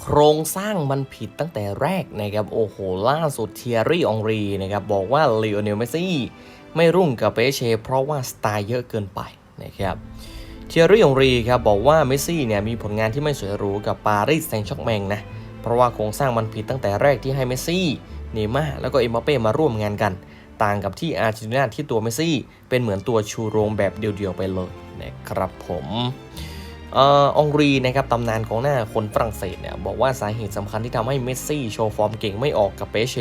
โครงสร้างมันผิดตั้งแต่แรกนะครับ โอ้โห ล่าสุดเทียรี่องรีนะครับ บอกว่าลีโอเนลเมสซี่ไม่รุ่งกับเปเช เพราะว่าสไตล์เยอะเกินไปนะครับเทียรี่องรีครับบอกว่าเมสซี่เนี่ยมีผลงานที่ไม่สวยหรูกับปารีสแซงต์แชร์กแมงนะ เพราะว่าโครงสร้างมันผิดตั้งแต่แรกที่ให้เมสซี่เนม่าแล้วก็เอ็มบัปเป้มาร่วมงานกัน ต่างกับที่อาร์เจนตินาที่ตัวเมสซี่เป็นเหมือนตัวชูโรงแบบเดียวๆไปเลยนะครับผม อองรีนะครับตำนานของหน้าคนฝรั่งเศสเนี่ยบอกว่าสาเหตุสำคัญที่ทำให้เมสซี่โชว์ฟอร์มเก่งไม่ออกกับเปเช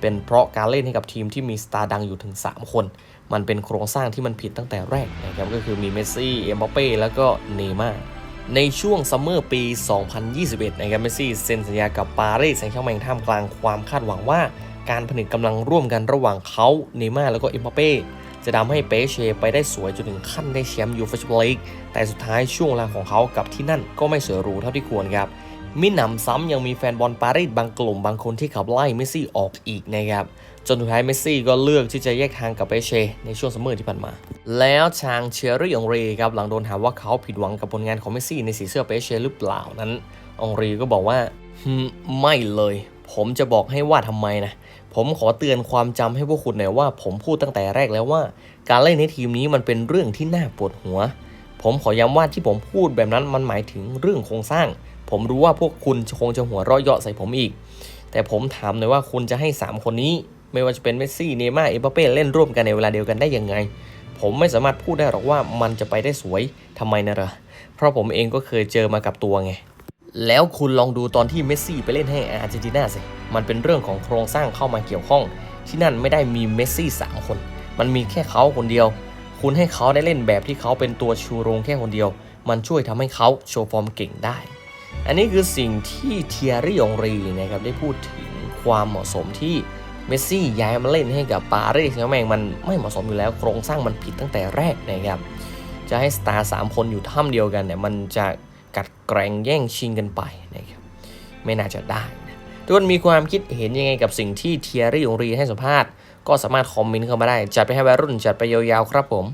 เป็นเพราะการเล่นให้กับทีมที่มีสตาร์ดังอยู่ถึง 3 คน มันเป็นโครงสร้างที่มันผิดตั้งแต่แรกนะครับก็คือมีเมสซี่เอ็มบัปเป้แล้วก็เนย์ม่าร์ในช่วงซัมเมอร์ปี 2021 นะครับเมสซี่เซ็นสัญญากับปารีสแซงต์แชร์แมงท่ามกลางความคาดหวังว่า การผนึกกำลังร่วมกันระหว่างเขาเนย์ม่าร์แล้วก็เอ็มบัปเป้ จะทำให้เปเชไปได้สวยจนถึงขั้นได้แชมป์ยูฟ่าแชมเปี้ยนลีกแต่สุดท้ายช่วงเวลาของเขากับที่นั่นก็ไม่สวยหรูเท่าที่ควรครับมิหนำซ้ำยังมีแฟนบอลปารีสบางกลุ่มบางคนที่ขับไล่เมสซี่ออกอีกนะครับจนสุดท้ายเมสซี่ก็เลือกที่จะแยกทางกับเปเช ในช่วงซัมเมอร์ที่ผ่านมา แล้วชางเชียรี่องรีครับหลังโดนถามว่าเขาผิดหวังกับผลงานของเมสซี่ในสีเสื้อเปเชหรือเปล่านั้นองรีก็บอกว่าไม่เลย ผมจะบอกให้ว่าทำไมนะ ผมขอเตือนความจำให้พวกคุณหน่อยว่า ผมพูดตั้งแต่แรกแล้วว่า การเล่นในทีมนี้มันเป็นเรื่องที่น่าปวดหัว ผมขอย้ำว่าที่ผมพูดแบบนั้นมันหมายถึงเรื่องโครงสร้าง ผมรู้ว่าพวกคุณคงจะหัวเราะเยาะใส่ผมอีก แต่ผมถามหน่อยว่าคุณจะให้ 3 คนนี้ ไม่ว่าจะเป็นเมสซี่ เนย์ม่าร์เอ็มบัปเป้เล่นร่วมกันในเวลาเดียวกันได้ยังไง ผมไม่สามารถพูดได้หรอกว่ามันจะไปได้สวยทำไมนะเหรอเพราะผมเองก็เคยเจอมากับตัวไง แล้วคุณลองดูตอนที่เมสซี่ไปเล่นให้อาร์เจนตินาสิ มันเป็นเรื่องของโครงสร้างเข้ามาเกี่ยวข้อง ที่นั่นไม่ได้มีเมสซี่3คน มันมีแค่เขาคนเดียว คุณให้เขาได้เล่นแบบที่เขาเป็นตัวชูโรงแค่คนเดียว มันช่วยทำให้เขาโชว์ฟอร์มเก่งได้ อันนี้คือสิ่งที่เทียรี่องรีนะครับได้พูดถึงความเหมาะสมที่เมสซี่ย้ายมาเล่นให้กับปารีสแซงต์แมงมันไม่เหมาะสมอยู่แล้ว โครงสร้างมันผิดตั้งแต่แรกนะครับจะให้สตาร์สามคนอยู่ถ้ำเดียวกันเนี่ยมันจะ กัดแกร่งแย่งชิงกันไปนะครับไม่น่าจะได้นะทุกคนมีความคิดเห็นยังไงกับสิ่งที่เทียรี่องรีให้สัมภาษณ์ ก็สามารถคอมเมนต์เข้ามาได้ จัดไปให้วัยรุ่นจัดไปยาวๆครับผม